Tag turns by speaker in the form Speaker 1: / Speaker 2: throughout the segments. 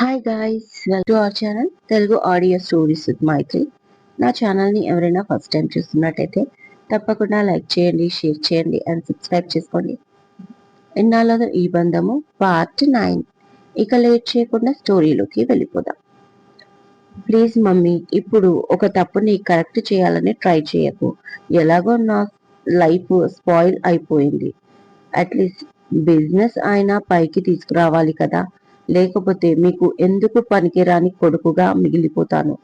Speaker 1: Hi guys welcome to our channel Telugu audio stories with Maithri నా ఛానల్ని ఎవరైనా first time చూస్తున్నట్టయితే తప్పకుండా లైక్ చేయండి షేర్ చేయండి అండ్ సబ్స్క్రైబ్ చేసుకోండి. ఎన్నాళ్ళదో ఈ బంధము పార్ట్ నైన్ ఇక లేట్ చేయకుండా స్టోరీలోకి వెళ్ళిపోదాం. ప్లీజ్ మమ్మీ ఇప్పుడు ఒక తప్పుని కరెక్ట్ చేయాలని ట్రై చేయకు. ఎలాగో నా లైఫ్ స్పాయిల్ అయిపోయింది. అట్లీస్ట్ బిజినెస్ అయినా పైకి తీసుకురావాలి కదా. లేకపోతే మీకు ఎందుకు పనికిరాని కొడుకుగా మిగిలిపోతాను?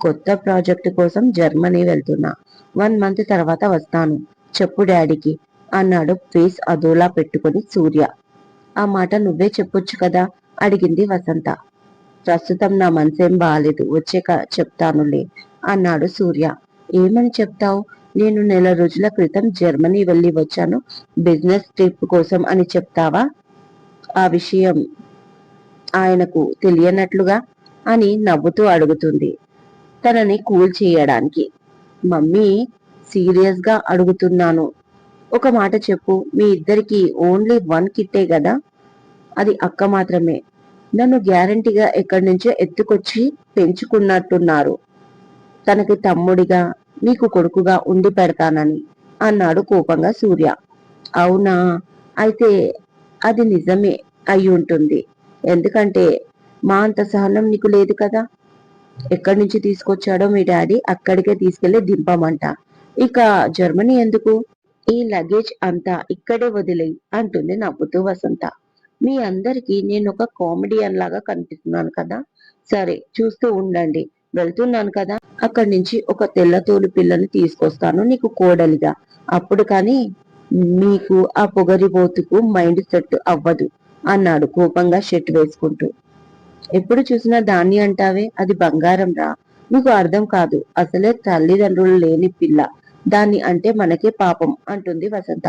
Speaker 1: కొత్త ప్రాజెక్టు కోసం జర్మనీ వెళ్తున్నా. వన్ మంత్ తర్వాత వస్తాను. చెప్పు డాడీకి అన్నాడు ఫేస్ అదోలా పెట్టుకుని సూర్య. ఆ మాట నువ్వే చెప్పొచ్చు కదా? అడిగింది వసంత. ప్రస్తుతం నా మనసేం బాగాలేదు వచ్చాక చెప్తానులే అన్నాడు సూర్య. ఏమని చెప్తావు? నేను నెల రోజుల క్రితం జర్మనీ వెళ్ళి వచ్చాను. బిజినెస్ ట్రిప్ కోసం అని చెప్తావా? ఆ విషయం ఆయనకు తెలియనట్లుగా అని నవ్వుతూ అడుగుతుంది. తనని కూల్ చేయడానికి. మమ్మీ సీరియస్గా అడుగుతున్నాను. ఒక మాట చెప్పు మీ ఇద్దరికి ఓన్లీ వన్ కిట్టే కదా? అది అక్క మాత్రమే. నన్ను గ్యారంటీగా ఎక్కడి నుంచో ఎత్తుకొచ్చి పెంచుకున్నట్టున్నారు. తనకి తమ్ముడిగా నీకు కొడుకుగా ఉండి పెడతానని అన్నాడు కోపంగా సూర్య. అవునా? అయితే అది నిజమే అయి ఉంటుంది ఎందుకంటే మా అంత సహనం నీకు లేదు కదా? ఎక్కడి నుంచి తీసుకొచ్చాడో మీ డాడీ అక్కడికే తీసుకెళ్ళి దింపమంట. ఇక జర్మనీ ఎందుకు? ఈ లగేజ్ అంతా ఇక్కడే వదిలేయి అంటుంది నవ్వుతూ వసంత. మీ అందరికి నేను ఒక కామెడియన్ లాగా కనిపిస్తున్నాను కదా? సరే చూస్తూ ఉండండి. వెళ్తున్నాను కదా? అక్కడి నుంచి ఒక తెల్లతోలు పిల్లని తీసుకొస్తాను నీకు కోడలిగా. అప్పుడు కానీ మీకు ఆ పొగరిబోతుకు మైండ్ సెట్ అవ్వదు. అన్నాడు కోపంగా షర్ట్ వేసుకుంటూ. ఎప్పుడు చూసినా దాన్ని అంటావే? అది బంగారం రా. నీకు అర్థం కాదు. అసలే తల్లిదండ్రులు లేని పిల్ల. దాన్ని అంటే మనకే పాపం అంటుంది వసంత.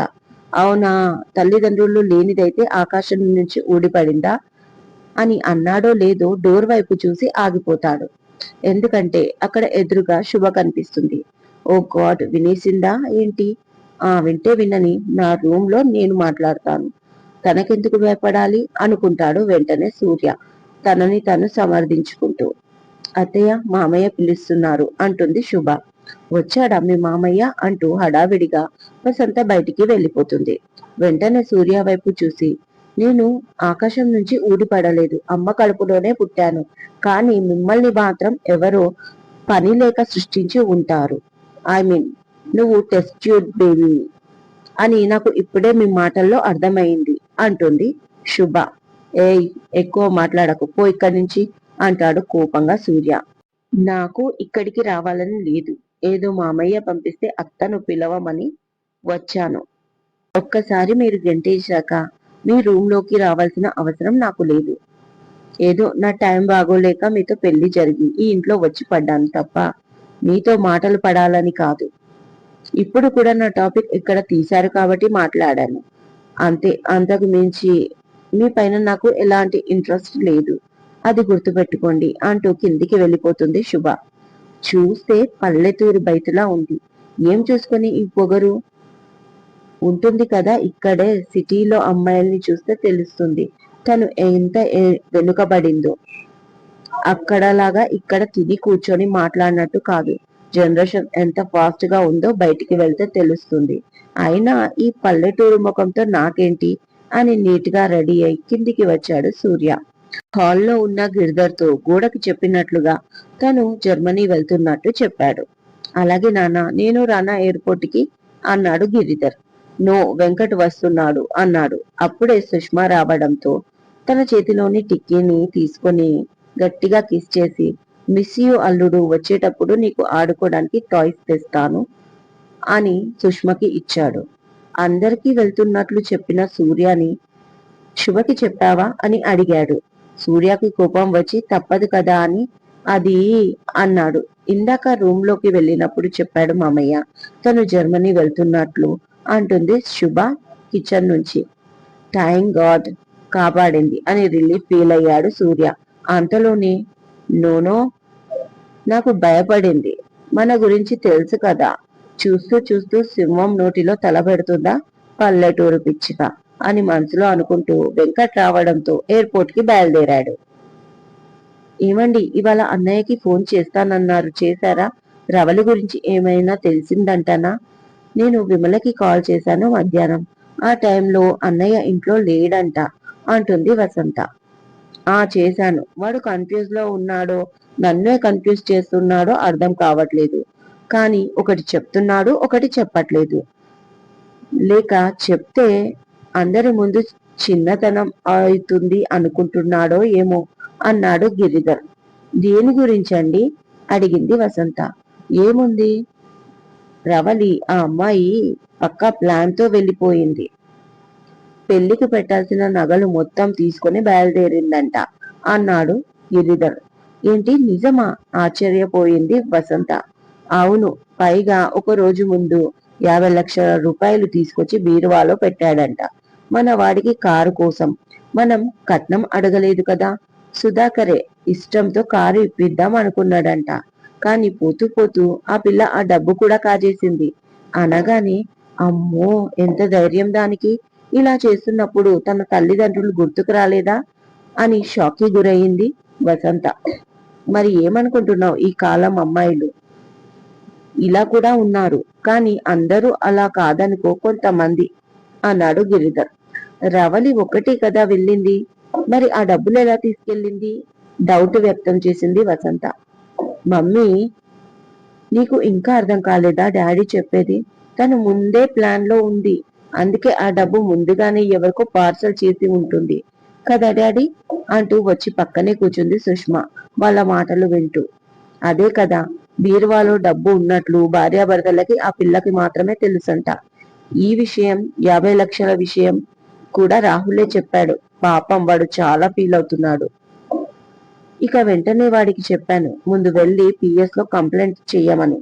Speaker 1: అవునా? తల్లిదండ్రులు లేనిదైతే ఆకాశం నుంచి ఊడిపడిందా? అని అన్నాడో లేదో డోర్ వైపు చూసి ఆగిపోతాడు. ఎందుకంటే అక్కడ ఎదురుగా శుభ కనిపిస్తుంది. ఓ గాడ్ వినేసిందా ఏంటి? ఆ వింటే వినని. నా రూమ్లో నేను మాట్లాడతాను. తనకెందుకు భయపడాలి? అనుకుంటాడు వెంటనే సూర్య. తనని తను సమర్థించుకుంటూ. అత్తయ్య మామయ్య పిలుస్తున్నారు అంటుంది శుభ. వచ్చాడా మీ మామయ్య? అంటూ హడావిడిగా వసంత బయటికి వెళ్ళిపోతుంది. వెంటనే సూర్య వైపు చూసి నేను ఆకాశం నుంచి ఊడిపడలేదు. అమ్మ కడుపులోనే పుట్టాను. కానీ మిమ్మల్ని మాత్రం ఎవరో పని లేక సృష్టించి ఉంటారు. ఐ మీన్ నువ్వు టెస్ట్ బేబీ అని నాకు ఇప్పుడే మీ మాటల్లో అర్థమైంది. అంటుంది. శుభ. ఏయ్ ఎక్కువ మాట్లాడకు. పో ఇక్కడి నుంచి అంటాడు కోపంగా సూర్య. నాకు ఇక్కడికి రావాలని లేదు. ఏదో మామయ్య పంపిస్తే అత్తను పిలవమని వచ్చాను. ఒక్కసారి మీరు గెంటేశాక మీ రూమ్లోకి రావాల్సిన అవసరం నాకు లేదు. ఏదో నా టైం బాగోలేక మీతో పెళ్ళి జరిగి ఈ ఇంట్లో వచ్చి పడ్డాను తప్ప మీతో మాటలు పడాలని కాదు. ఇప్పుడు కూడా నా టాపిక్ ఇక్కడ తీశారు కాబట్టి మాట్లాడాను. అంతే అంతకు మించి మీ పైన నాకు ఎలాంటి ఇంట్రెస్ట్ లేదు. అది గుర్తుపెట్టుకోండి అంటూ కిందికి వెళ్ళిపోతుంది శుభ. చూస్తే పల్లెతూరు బయటలా ఉంది. ఏం చూసుకొని ఈ పొగరు? ఉంటుంది కదా ఇక్కడే సిటీలో అమ్మాయిల్ని చూస్తే తెలుస్తుంది. తను ఎంత వెనుకబడిందో. అక్కడలాగా ఇక్కడ తిని కూర్చొని మాట్లాడినట్టు కాదు. జనరేషన్ ఎంత ఫాస్ట్గా ఉందో బయటికి వెళ్తే తెలుస్తుంది. అయినా ఈ పల్లెటూరు ముఖంతో నాకేంటి? అని నీట్గా రెడీ అయి కిందికి వచ్చాడు సూర్య. హాల్లో ఉన్న గిరిధర్తో గోడకి చెప్పినట్లుగా తను జర్మనీ వెళ్తున్నట్టు చెప్పాడు. అలాగే నాన్న నేను రానా ఎయిర్పోర్ట్కి అన్నాడు గిరిధర్. నో వెంకట్ వస్తున్నాడు అన్నాడు. అప్పుడే సుష్మా రావడంతో తన చేతిలోని టిక్కీని తీసుకొని గట్టిగా కిస్ చేసి మిస్యూ అల్లుడు వచ్చేటప్పుడు నీకు ఆడుకోవడానికి టాయ్స్ తెస్తాను అని సుష్మకి ఇచ్చాడు. అందరికీ వెళ్తున్నట్లు చెప్పిన సూర్యని శుభకి చెప్పావా? అని అడిగాడు. సూర్యకి కోపం వచ్చి తప్పదు కదా అని అది అన్నాడు. ఇందాక రూమ్లోకి వెళ్ళినప్పుడు చెప్పాడు మామయ్య తను జర్మనీ వెళ్తున్నట్లు అంటుంది శుభ కిచెన్ నుంచి. థ్యాంక్ గాడ్ కాపాడింది అని రిలీఫ్ ఫీల్ అయ్యాడు సూర్య. అంతలోనే నోనో నాకు భయపడింది. మన గురించి తెలుసు కదా. చూస్తూ చూస్తూ సింహం నోటిలో తలబెడుతుందా పల్లెటూరు పిచ్చిక అని మనసులో అనుకుంటూ వెంకట్ రావడంతో ఎయిర్పోర్ట్కి బయలుదేరాడు. ఏమండి ఇవాళ అన్నయ్యకి ఫోన్ చేస్తానన్నారు. చేశారా? రవలి గురించి ఏమైనా తెలిసిందంటనా? నేను విమలకి కాల్ చేశాను మధ్యాహ్నం. ఆ టైంలో అన్నయ్య ఇంట్లో లేడంట అంటుంది వసంత. ఆ చేశాను. వాడు కన్ఫ్యూజ్లో ఉన్నాడో నన్నే కన్ఫ్యూజ్ చేస్తున్నాడో అర్థం కావట్లేదు. కానీ ఒకటి చెప్తున్నాడు ఒకటి చెప్పట్లేదు. లేక చెప్తే అందరి ముందు చిన్నతనం అవుతుంది అనుకుంటున్నాడో ఏమో అన్నాడు గిరిధర్. దేని గురించండి? అడిగింది వసంత. ఏముంది? రవలి ఆ అమ్మాయి పక్కా ప్లాన్తో వెళ్ళిపోయింది. పెళ్ళికి పెట్టాల్సిన నగలు మొత్తం తీసుకుని బయలుదేరిందంట అన్నాడు గిరిధర్. ఏంటి నిజమా? ఆశ్చర్యపోయింది వసంత. అవును పైగా ఒక రోజు ముందు యాభై లక్షల రూపాయలు తీసుకొచ్చి బీరువాలో పెట్టాడంట. మన వాడికి కారు కోసం. మనం కట్నం అడగలేదు కదా? సుధాకరే ఇష్టంతో కారు ఇప్పిద్దాం అనుకున్నాడంట. కాని పోతూ పోతూ ఆ పిల్ల ఆ డబ్బు కూడా కాజేసింది. అనగానే అమ్మో ఎంత ధైర్యం దానికి? ఇలా చేస్తున్నప్పుడు తన తల్లిదండ్రులు గుర్తుకు రాలేదా అని షాక్కి గురయ్యింది వసంత. మరి ఏమనుకుంటున్నావు ఈ కాలం అమ్మాయిలు? ఇలా కూడా ఉన్నారు కానీ అందరూ అలా కాదనుకో కొంతమంది అన్నాడు గిరిధర్. రవలి ఒకటి కదా వెళ్ళింది? మరి ఆ డబ్బులు ఎలా తీసుకెళ్ళింది? డౌట్ వ్యక్తం చేసింది వసంత. మమ్మీ నీకు ఇంకా అర్థం కాలేదా డాడీ చెప్పేది? తను ముందే ప్లాన్లో ఉంది. అందుకే ఆ డబ్బు ముందుగానే ఎవరికో పార్సల్ చేసి ఉంటుంది. కదా డాడీ? అంటూ వచ్చి పక్కనే కూర్చుంది సుష్మా. వాళ్ళ మాటలు వింటూ. అదే కదా బీరువాలో డబ్బు ఉన్నట్లు భార్యాభర్తలకి ఆ పిల్లకి మాత్రమే తెలుసంట. ఈ విషయం యాభై లక్షల విషయం కూడా రాహులే చెప్పాడు. పాపం వాడు చాలా ఫీల్ అవుతున్నాడు. ఇక వెంటనే వాడికి చెప్పాను ముందు వెళ్ళి పిఎస్లో కంప్లైంట్ చెయ్యమని.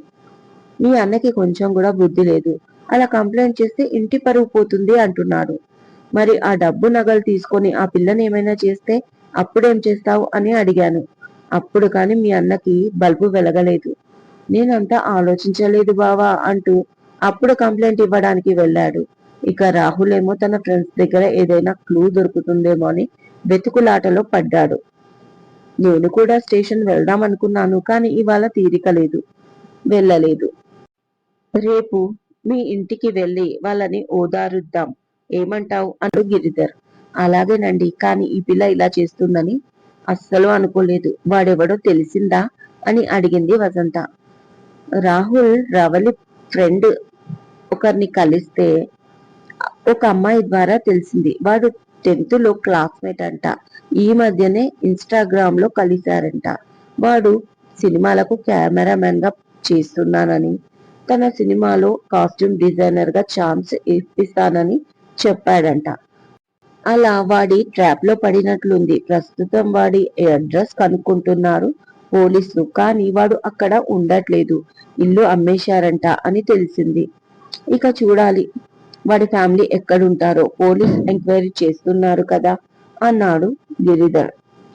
Speaker 1: మీ అన్నకి కొంచెం కూడా బుద్ధి లేదు. అలా కంప్లైంట్ చేస్తే ఇంటి పరువు పోతుంది అంటున్నాడు. మరి ఆ డబ్బు నగలు తీసుకొని ఆ పిల్లని ఏమైనా చేస్తే అప్పుడేం చేస్తావు అని అడిగాను. అప్పుడు కాని మీ అన్నకి బల్బు వెలగలేదు. నేనంతా ఆలోచించలేదు బావా అంటూ అప్పుడు కంప్లైంట్ ఇవ్వడానికి వెళ్ళాడు. ఇక రాహుల్ ఏమో తన ఫ్రెండ్స్ దగ్గర ఏదైనా క్లూ దొరుకుతుందేమో అని వెతుకులాటలో పడ్డాడు. నేను కూడా స్టేషన్ వెళ్దాం అనుకున్నాను కానీ ఇవాళ తీరిక లేదు. వెళ్ళలేదు. రేపు మీ ఇంటికి వెళ్ళి వాళ్ళని ఓదారుద్దాం. ఏమంటావు? అంటూ గిరిధర్. అలాగేనండి కానీ ఈ పిల్ల ఇలా చేస్తుందని అస్సలు అనుకోలేదు. వాడెవడో తెలిసిందా అని అడిగింది వసంత. రాహుల్ రవలి ఫ్రెండ్ ఒకరిని కలిస్తే ఒక అమ్మాయి ద్వారా తెలిసింది. వాడు టెన్త్లో క్లాస్మేట్ అంట. ఈ మధ్యనే ఇన్స్టాగ్రామ్లో కలిశారంట. వాడు సినిమాలకు కెమెరామెన్గా చేస్తున్నానని తన సినిమాలో కాస్ట్యూమ్ డిజైనర్గా ఛాన్స్ ఇప్పిస్తానని చెప్పాడంట. అలా వాడి ట్రాప్లో పడినట్లుంది. ప్రస్తుతం వాడి అడ్రస్ కనుక్కుంటున్నారు పోలీసులు. కానీ వాడు అక్కడ ఉండట్లేదు. ఇల్లు అమ్మేశారంట అని తెలిసింది. ఇక చూడాలి. వాడి ఫ్యామిలీ ఎక్కడుంటారో. పోలీస్ ఎంక్వైరీ చేస్తున్నారు కదా అన్నాడు గిరిధర్.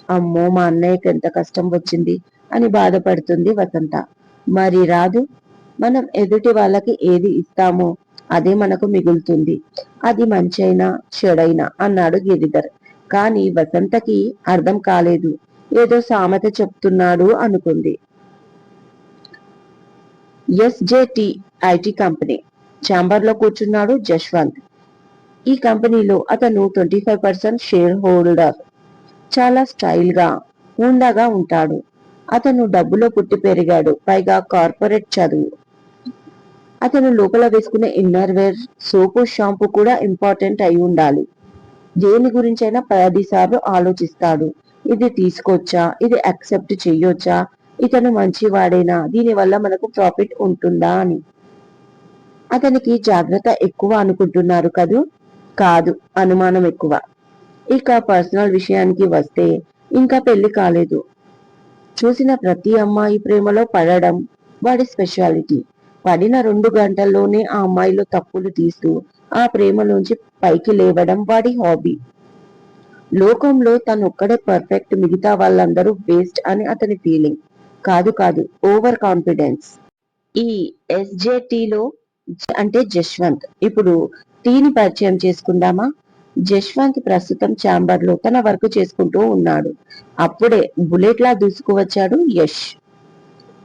Speaker 1: అమ్మో మా అన్నయ్యకి ఎంత కష్టం వచ్చింది అని బాధపడుతుంది వసంత. మరి రాదు. మనం ఎదుటి వాళ్ళకి ఏది ఇస్తామో అదే మనకు మిగులుతుంది. అది మంచైనా చెడైనా అన్నాడు గిరిధర్. కానీ వసంతకి అర్థం కాలేదు. ఏదో సామెత చెప్తున్నాడు అనుకుంది. SJT IT company. ఛాంబర్లో కూర్చున్నాడు జశ్వంత్. ఈ కంపెనీలో అతను twenty five percent share holder. చాలా స్టైల్గా హుండాగా ఉంటాడు. అతను డబ్బులో పుట్టి పెరిగాడు. పైగా కార్పొరేట్ చదువు. అతను లోపల వేసుకునే ఇన్నర్ వేర్ సోపు షాంపూ కూడా ఇంపార్టెంట్ అయి ఉండాలి. దేని గురించైనా పది సార్లు ఆలోచిస్తాడు. ఇది తీసుకోవచ్చా? ఇది అక్సెప్ట్ చెయ్యొచ్చా ఇతను మంచివాడేనా? దీనివల్ల మనకు ప్రాఫిట్ ఉంటుందా అని. అతనికి జాగ్రత్త ఎక్కువ అనుకుంటున్నారు కదూ? కాదు అనుమానం ఎక్కువ. ఇక పర్సనల్ విషయానికి వస్తే ఇంకా పెళ్ళి కాలేదు. చూసిన ప్రతి అమ్మాయి ప్రేమలో పడడం వాడి స్పెషాలిటీ. పడిన రెండు గంటల్లోనే ఆ అమ్మాయిలో తప్పులు తీస్తూ ఆ ప్రేమలోంచి పైకి లేవడం వాడి హాబీ. లోకంలో తను ఒక్కడే పర్ఫెక్ట్ మిగతా వాళ్ళందరూ వేస్ట్ అని అతని ఫీలింగ్. కాదు కాదు ఓవర్ కాన్ఫిడెన్స్. ఈ ఎస్జేటీలో అంటే జశ్వంత్. ఇప్పుడు టీని పరిచయం చేసుకుందామా? జశ్వంత్ ప్రస్తుతం ఛాంబర్లో తన వర్క్ చేసుకుంటూ ఉన్నాడు. అప్పుడే బుల్లెట్ లా దూసుకువచ్చాడు యష్.